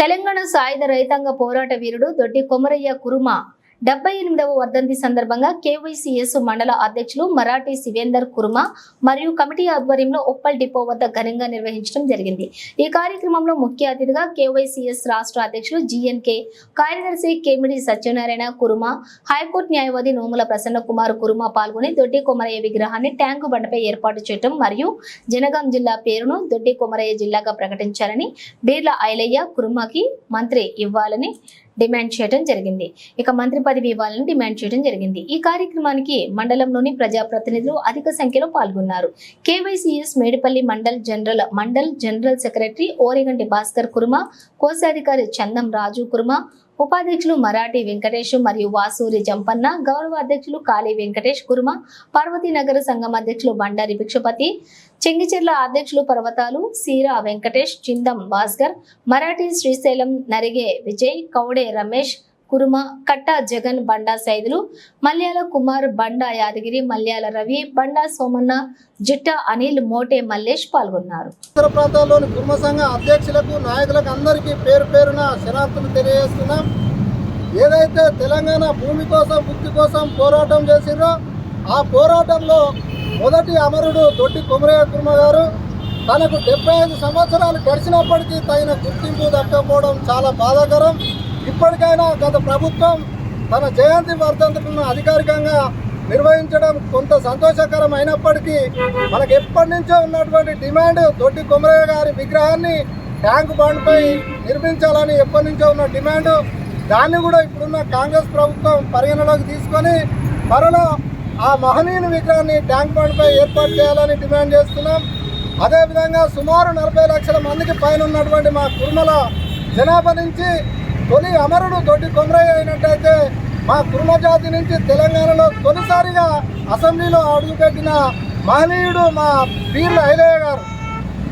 తెలంగాణ సాయుధ రైతాంగ పోరాట వీరుడు దొడ్డి కొమరయ్య కురుమ డెబ్బై ఎనిమిదవ వర్ధంతి సందర్భంగా కేవైసీఎస్ మండల అధ్యక్షులు మరాఠీ శివేందర్ కుర్మ మరియు కమిటీ ఆధ్వర్యంలో ఉప్పల్ డిపో వద్ద ఘనంగా నిర్వహించడం జరిగింది. ఈ కార్యక్రమంలో ముఖ్య అతిథిగా కేవైసీఎస్ రాష్ట్ర అధ్యక్షులు జిఎన్కే కార్యదర్శి కేమిడి సత్యనారాయణ కుర్మా హైకోర్టు న్యాయవాది నోముల ప్రసన్న కుమార్ కురుమ పాల్గొని దొడ్డి కొమరయ్య విగ్రహాన్ని ట్యాంకు బండపై ఏర్పాటు చేయడం మరియు జనగాం జిల్లా పేరును దొడ్డి కొమరయ్య జిల్లాగా ప్రకటించాలని బీర్ల ఐలయ్య కుర్మాకి మంత్రి ఇవ్వాలని డిమాండ్ చేయడం జరిగింది. ఇక మంత్రి పదవి ఇవ్వాలని డిమాండ్ చేయడం జరిగింది. ఈ కార్యక్రమానికి మండలంలోని ప్రజాప్రతినిధులు అధిక సంఖ్యలో పాల్గొన్నారు. KYCS Medipalli mandal general mandal general secretary Origanti Bhaskar కుర్మ కోశాధికారి చందం రాజు కుర్మ ఉపాధ్యక్షులు మరాఠీ వెంకటేష్ మరియు వాసూరి జంపన్న గౌరవ అధ్యక్షులు కాళీ వెంకటేష్ కుర్మ పార్వతీనగర్ సంఘం అధ్యక్షులు బండారి భిక్షపతి చెంగిచెర్ల అధ్యక్షులు పర్వతాలు సీరా వెంకటేష్ చిందం భాస్కర్ మరాఠీ శ్రీశైలం నరిగే విజయ్ కౌడే రమేష్ కురుమ కట్ట జగన్ బండా సైదులు మల్యాల కుమార్ బండా యాదగిరి మల్యాల రవి బండా సోమన్న జిట్ట అనిల్ మోటే మల్లేష్ పాల్గొన్నారు. ఉత్తర ప్రాంతాల్లోని కుర్మ సంఘ అధ్యక్షులకు నాయకులకు అందరికీ పేరు పేరున శనార్థులు తెలియజేస్తున్నాం. ఏదైతే తెలంగాణ భూమి కోసం ముక్తి కోసం పోరాటం చేసిరో ఆ పోరాటంలో మొదటి అమరుడు దొడ్డి కుమరయ్య కుర్మ గారు తనకు డెబ్బై ఐదు సంవత్సరాలు గడిచినప్పటికీ తగిన గుర్తింపు దక్కకపోవడం చాలా బాధాకరం. ఇప్పటికైనా గత ప్రభుత్వం తన జయంతి వర్ధంతులను అధికారికంగా నిర్వహించడం కొంత సంతోషకరం అయినప్పటికీ మనకు ఎప్పటి నుంచో ఉన్నటువంటి డిమాండ్ దొడ్డి కొమరయ్య గారి విగ్రహాన్ని ట్యాంక్ బండ్పై నిర్మించాలని ఎప్పటి నుంచో ఉన్న డిమాండ్ దాన్ని కూడా ఇప్పుడున్న కాంగ్రెస్ ప్రభుత్వం పరిగణలోకి తీసుకొని త్వరలో ఆ మహనీయుని విగ్రహాన్ని ట్యాంక్ బండ్పై ఏర్పాటు చేయాలని డిమాండ్ చేస్తున్నాం. అదేవిధంగా సుమారు నలభై లక్షల మందికి పైన ఉన్నటువంటి మా కుర్మల జనాభా నుంచి తొలి అమరుడు దొడ్డి కొమరయ్య అయినట్టయితే మా కుర్మ జాతి నుంచి తెలంగాణలో తొలిసారిగా అసెంబ్లీలో అడుగుపెట్టిన మహనీయుడు మా వీర్ల ఐలయ్య గారు.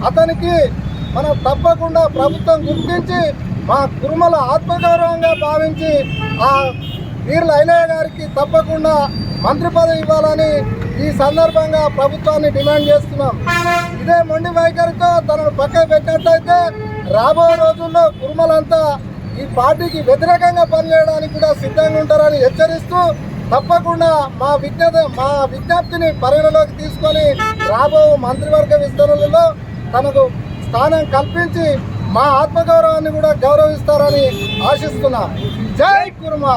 అతనికి మనం తప్పకుండా ప్రభుత్వం గుర్తించి మా కుర్మల ఆత్మగౌరవంగా భావించి ఆ పీర్ల ఐలయ్య గారికి తప్పకుండా మంత్రి పదవి ఇవ్వాలని ఈ సందర్భంగా ప్రభుత్వాన్ని డిమాండ్ చేస్తున్నాం. ఇదే మొండి వైఖరితో తనను పక్కకు పెట్టినట్లయితే రాబోయే రోజుల్లో కుర్మలంతా ఈ పార్టీకి వ్యతిరేకంగా పనిచేయడానికి కూడా సిద్ధంగా ఉంటారని హెచ్చరిస్తూ తప్పకుండా మా విజ్ఞత మా విజ్ఞప్తిని పరిగణలోకి తీసుకొని రాబో మంత్రివర్గ విస్తరణలో తనకు స్థానం కల్పించి మా ఆత్మగౌరవాన్ని కూడా గౌరవిస్తారని ఆశిస్తున్నా. జై కుర్మా!